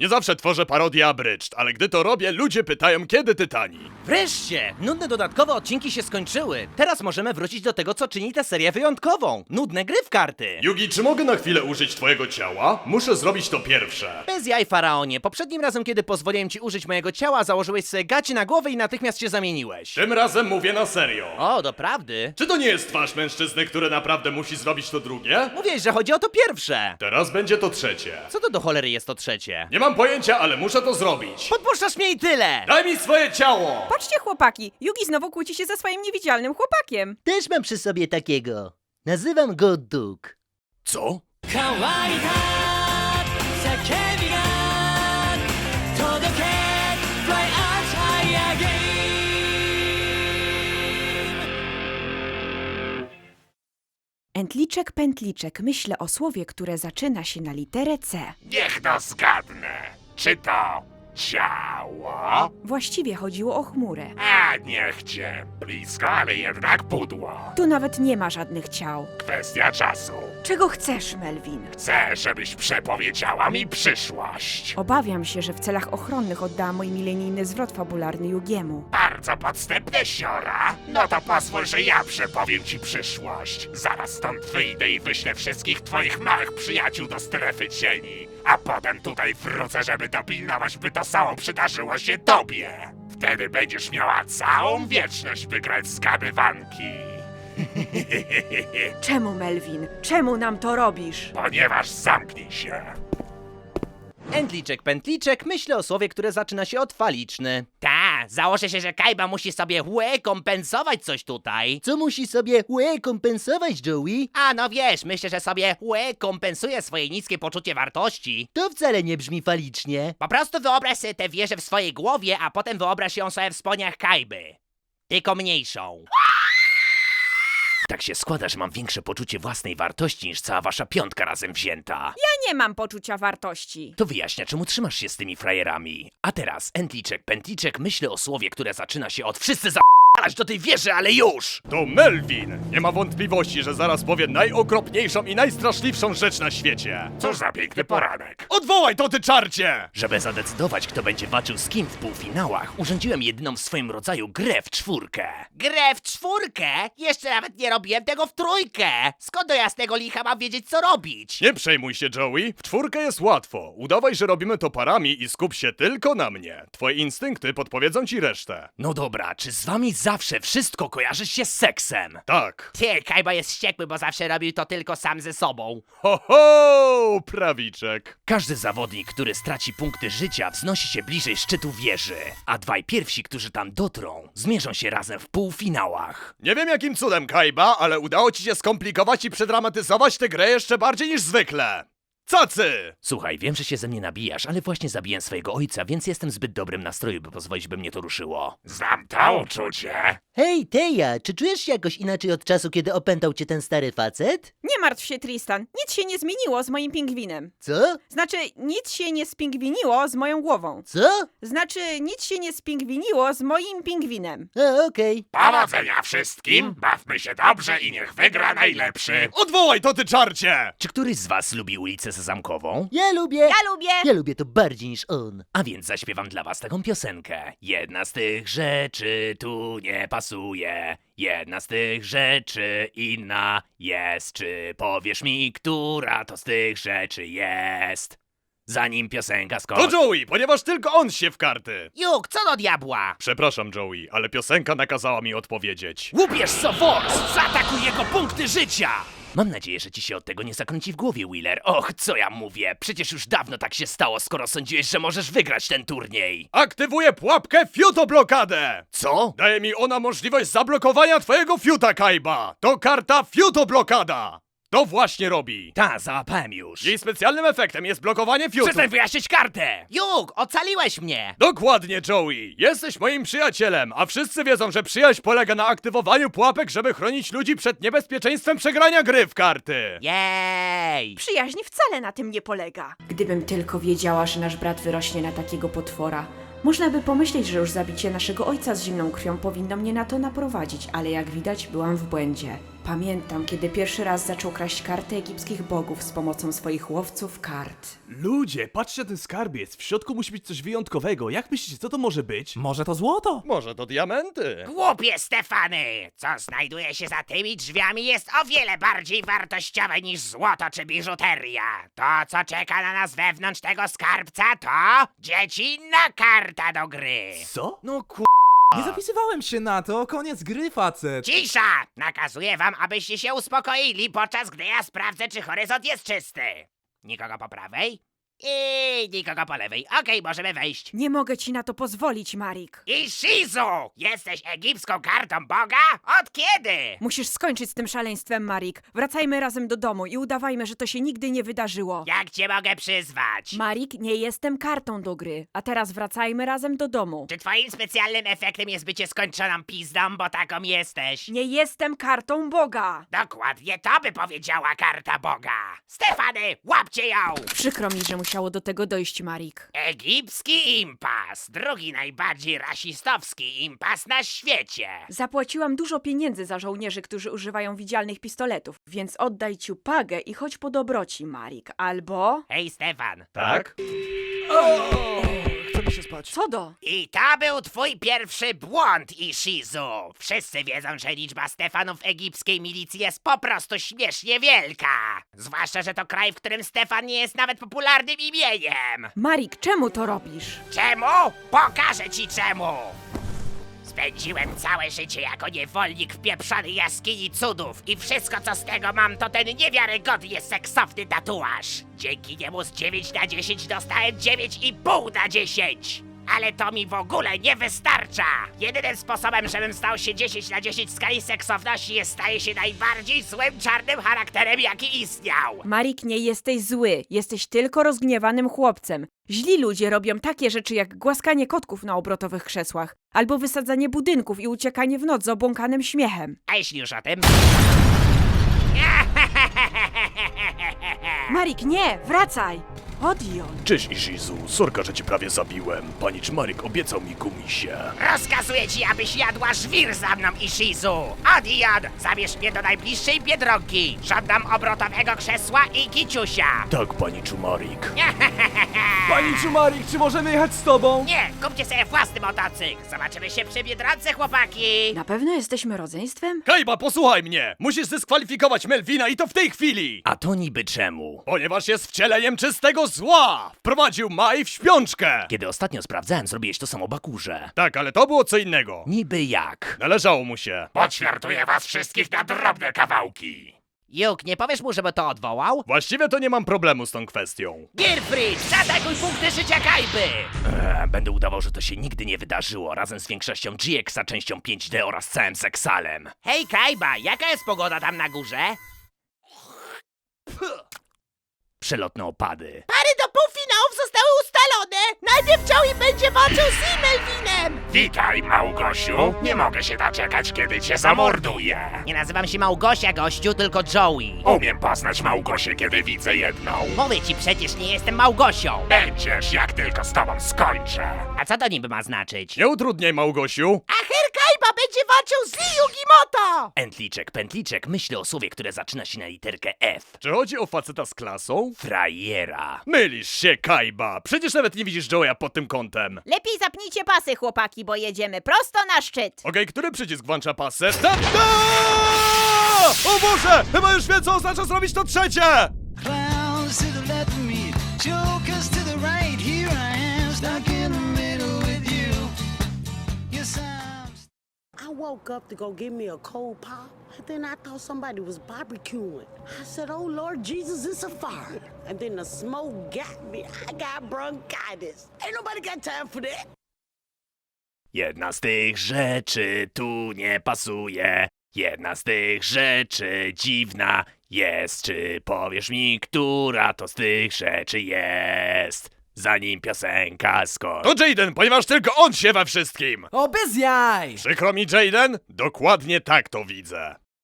Nie zawsze tworzę parodię Abryczt, ale gdy to robię, ludzie pytają, kiedy Tytani. Wreszcie! Nudne dodatkowe odcinki się skończyły. Teraz możemy wrócić do tego, co czyni tę serię wyjątkową. Nudne gry w karty. Yugi, czy mogę na chwilę użyć twojego ciała? Muszę zrobić to pierwsze. Bez jaj, Faraonie. Poprzednim razem, kiedy pozwoliłem ci użyć mojego ciała, założyłeś sobie gacie na głowę i natychmiast się zamieniłeś. Tym razem mówię na serio. O, doprawdy? Czy to nie jest twarz mężczyzny, który naprawdę musi zrobić to drugie? Mówiłeś, że chodzi o to pierwsze. Teraz będzie to trzecie. Co to do cholery jest to trzecie? Nie mam pojęcia, ale muszę to zrobić. Podpuszczasz mnie i tyle! Daj mi swoje ciało! Patrzcie, chłopaki, Yugi znowu kłóci się ze swoim niewidzialnym chłopakiem. Też mam przy sobie takiego. Nazywam go Duke. Co? Entliczek, pętliczek, myślę o słowie, które zaczyna się na literę C. Niech no zgadnę. Czy to ciało? Właściwie chodziło o chmurę. A niech cię. Blisko, ale jednak pudło. Tu nawet nie ma żadnych ciał. Kwestia czasu. Czego chcesz, Melvin? Chcę, żebyś przepowiedziała mi przyszłość. Obawiam się, że w celach ochronnych oddałam mój milenijny zwrot fabularny Yugiemu. Bardzo podstępne, siora. No to pozwól, że ja przepowiem ci przyszłość. Zaraz stąd wyjdę i wyślę wszystkich twoich małych przyjaciół do strefy cieni. A potem tutaj wrócę, żeby dopilnować, by to samo przydarzyło się tobie. Wtedy będziesz miała całą wieczność, by grać w zgadywanki. Czemu, Melvin? Czemu nam to robisz? Ponieważ zamknij się. Entliczek, pętliczek, myślę o słowie, które zaczyna się od faliczny. Ta, założę się, że Kaiba musi sobie łe kompensować coś tutaj. Co musi sobie łe kompensować, Joey? A no wiesz, myślę, że sobie łe kompensuje swoje niskie poczucie wartości. To wcale nie brzmi falicznie. Po prostu wyobraź sobie tę wieżę w swojej głowie, a potem wyobraź ją sobie w spodniach Kaiby. Tylko mniejszą. Tak się składa, że mam większe poczucie własnej wartości niż cała wasza piątka razem wzięta. Ja nie mam poczucia wartości. To wyjaśnia, czemu trzymasz się z tymi frajerami. A teraz, Entliczek, Pętliczek, myślę o słowie, które zaczyna się od wszyscy do tej wieży, ale już! To Melvin! Nie ma wątpliwości, że zaraz powie najokropniejszą i najstraszliwszą rzecz na świecie. Cóż za piękny poranek. Odwołaj to, ty czarcie! Żeby zadecydować, kto będzie walczył z kim w półfinałach, urządziłem jedyną w swoim rodzaju grę w czwórkę. Grę w czwórkę? Jeszcze nawet nie robiłem tego w trójkę! Skąd do jasnego licha mam wiedzieć, co robić? Nie przejmuj się, Joey. W czwórkę jest łatwo. Udawaj, że robimy to parami i skup się tylko na mnie. Twoje instynkty podpowiedzą ci resztę. No dobra, czy z wami zawsze wszystko kojarzy się z seksem? Tak. Ty, Kajba jest wściekły, bo zawsze robił to tylko sam ze sobą. Ho, ho, prawiczek. Każdy zawodnik, który straci punkty życia, wznosi się bliżej szczytu wieży, a dwaj pierwsi, którzy tam dotrą, zmierzą się razem w półfinałach. Nie wiem jakim cudem, Kaiba, ale udało ci się skomplikować i przedramatyzować tę grę jeszcze bardziej niż zwykle. Cacy! Słuchaj, wiem, że się ze mnie nabijasz, ale właśnie zabiłem swojego ojca, więc jestem w zbyt dobrym nastroju, by pozwolić, by mnie to ruszyło. Znam to uczucie. Hej, Teja, czy czujesz się jakoś inaczej od czasu, kiedy opętał cię ten stary facet? Nie martw się, Tristan. Nic się nie zmieniło z moim pingwinem. Co? Znaczy, nic się nie spingwiniło z moją głową. Co? Znaczy, nic się nie spingwiniło z moim pingwinem. A, okej. Powodzenia wszystkim. Bawmy się dobrze i niech wygra najlepszy. Odwołaj to, ty czarcie! Czy któryś z was lubi ulicę Sezamkową? Ja lubię... Ja lubię! Ja lubię to bardziej niż on. A więc zaśpiewam dla was taką piosenkę. Jedna z tych rzeczy tu nie pasuje. Jedna z tych rzeczy inna jest. Czy powiesz mi, która to z tych rzeczy jest? Zanim piosenka To skończy. Joey, ponieważ tylko on się w karty. Juk, co do diabła? Przepraszam, Joey, ale piosenka nakazała mi odpowiedzieć. Łupiesz Sofors! Zaatakuj jego punkty życia! Mam nadzieję, że ci się od tego nie zakręci w głowie, Wheeler. Och, co ja mówię? Przecież już dawno tak się stało, skoro sądziłeś, że możesz wygrać ten turniej. Aktywuję pułapkę fiutoblokadę! Co? Daje mi ona możliwość zablokowania twojego fiuta, Kaiba! To karta fiutoblokada! To właśnie robi! Ta, załapałem już. Jej specjalnym efektem jest blokowanie fiutu. Przestań wyjaśnić kartę! Juk, ocaliłeś mnie! Dokładnie, Joey! Jesteś moim przyjacielem, a wszyscy wiedzą, że przyjaźń polega na aktywowaniu pułapek, żeby chronić ludzi przed niebezpieczeństwem przegrania gry w karty! Jej! Przyjaźń wcale na tym nie polega. Gdybym tylko wiedziała, że nasz brat wyrośnie na takiego potwora. Można by pomyśleć, że już zabicie naszego ojca z zimną krwią powinno mnie na to naprowadzić, ale jak widać byłam w błędzie. Pamiętam, kiedy pierwszy raz zaczął kraść karty egipskich bogów z pomocą swoich łowców kart. Ludzie, patrzcie na ten skarbiec. W środku musi być coś wyjątkowego. Jak myślicie, co to może być? Może to złoto? Może to diamenty? Głupie Stefany! Co znajduje się za tymi drzwiami jest o wiele bardziej wartościowe niż złoto czy biżuteria. To, co czeka na nas wewnątrz tego skarbca, to dziecinna karta do gry. Co? No ku... Nie zapisywałem się na to, koniec gry, facet. Cisza! Nakazuję wam, abyście się uspokoili, podczas gdy ja sprawdzę, czy horyzont jest czysty. Nikogo po prawej? I nikogo po lewej. Okej, możemy wejść. Nie mogę ci na to pozwolić, Marik. I Shizu! Jesteś egipską kartą Boga? Od kiedy? Musisz skończyć z tym szaleństwem, Marik. Wracajmy razem do domu i udawajmy, że to się nigdy nie wydarzyło. Jak cię mogę przyzwać? Marik, nie jestem kartą do gry. A teraz wracajmy razem do domu. Czy twoim specjalnym efektem jest bycie skończoną pizdą, bo taką jesteś? Nie jestem kartą Boga! Dokładnie to by powiedziała karta Boga. Stefany, łapcie ją! Przykro mi, że musiało do tego dojść, Marik. Egipski impas, drugi najbardziej rasistowski impas na świecie. Zapłaciłam dużo pieniędzy za żołnierzy, którzy używają widzialnych pistoletów, więc oddaj ciupagę i chodź po dobroci, Marik. Albo... Hej Stefan. Tak? Chce mi się spać. Co do? I to był twój pierwszy błąd, Ishizu. Wszyscy wiedzą, że liczba Stefanów egipskiej milicji jest po prostu śmiesznie wielka. Zwłaszcza, że to kraj, w którym Stefan nie jest nawet popularnym imieniem. Marik, czemu to robisz? Czemu? Pokażę ci czemu! Spędziłem całe życie jako niewolnik w pieprzonej jaskini cudów i wszystko co z tego mam to ten niewiarygodnie seksowny tatuaż. Dzięki niemu z 9 na 10 dostałem 9,5 na 10. Ale to mi w ogóle nie wystarcza! Jedynym sposobem, żebym stał się 10 na 10 w skali seksowności jest staje się najbardziej złym czarnym charakterem jaki istniał! Marik, nie jesteś zły. Jesteś tylko rozgniewanym chłopcem. Źli ludzie robią takie rzeczy jak głaskanie kotków na obrotowych krzesłach, albo wysadzanie budynków i uciekanie w noc z obłąkanym śmiechem. A jeśli już o tym... Marik, nie! Wracaj! Odjąć! Cześć Ishizu, sorka, że cię prawie zabiłem. Panicz Maryk obiecał mi gumisie. Rozkazuję ci, abyś jadła żwir za mną, Ishizu! Adiad! Zabierz mnie do najbliższej biedronki! Żądam obrotowego krzesła i kiciusia! Tak, paniczu Marik. Pani Czumarik, czy możemy jechać z tobą? Nie, kupcie sobie własny motocykl! Zobaczymy się przy biedronce, chłopaki! Na pewno jesteśmy rodzeństwem? Kajba, posłuchaj mnie! Musisz dyskwalifikować Melvina i to w tej chwili! A to niby czemu? Ponieważ jest wcieleniem czystego zła! Wprowadził Maj w śpiączkę! Kiedy ostatnio sprawdzałem, zrobiłeś to samo Bakurze. Tak, ale to było co innego. Niby jak? Należało mu się. Poćwiartuję was wszystkich na drobne kawałki! Juk, nie powiesz mu, żeby to odwołał? Właściwie to nie mam problemu z tą kwestią. Girfried, zaatakuj punkty życia Kajby! Eee, będę udawał, że to się nigdy nie wydarzyło, razem z większością GX-a, częścią 5D oraz całym seksalem. Hej Kajba, jaka jest pogoda tam na górze? Przelotne opady. Pary do półfinałów zostały ustalone! Najpierw Joey będzie walczył z Melvinem! Witaj, Małgosiu! Nie mogę się doczekać, kiedy cię zamorduję! Nie nazywam się Małgosia, gościu, tylko Joey. Umiem poznać Małgosię, kiedy widzę jedną. Mówię ci, przecież nie jestem Małgosią! Będziesz, jak tylko z tobą skończę. A co to niby ma znaczyć? Nie utrudniaj, Małgosiu. A Kajba będzie walczył z Yugimoto! Entliczek, pętliczek, myślę o słowie, które zaczyna się na literkę F. Czy chodzi o faceta z klasą? Frajera. Mylisz się, Kajba. Przecież nawet nie widzisz Joeya pod tym kątem. Lepiej zapnijcie pasy, chłopaki, bo jedziemy prosto na szczyt. Okej, który przycisk włącza pasę? Tam! Aaa! O Boże! Chyba już wiem, co oznacza zrobić to trzecie! Clowns to the left of me, jokers to the right. Here I am, stuck I woke up to go get me a cold pop, and then I thought somebody was barbecuing. I said, Oh Lord Jesus, it's a fire. And then the smoke got me. I got bronchitis. Ain't nobody got time for that. Jedna z tych rzeczy tu nie pasuje. Jedna z tych rzeczy dziwna jest. Czy powiesz mi, która to z tych rzeczy jest? Zanim piosenka skończy. To Jaden, ponieważ tylko on się we wszystkim. O, bez jaj! Przykro mi, Jaden? Dokładnie tak to widzę.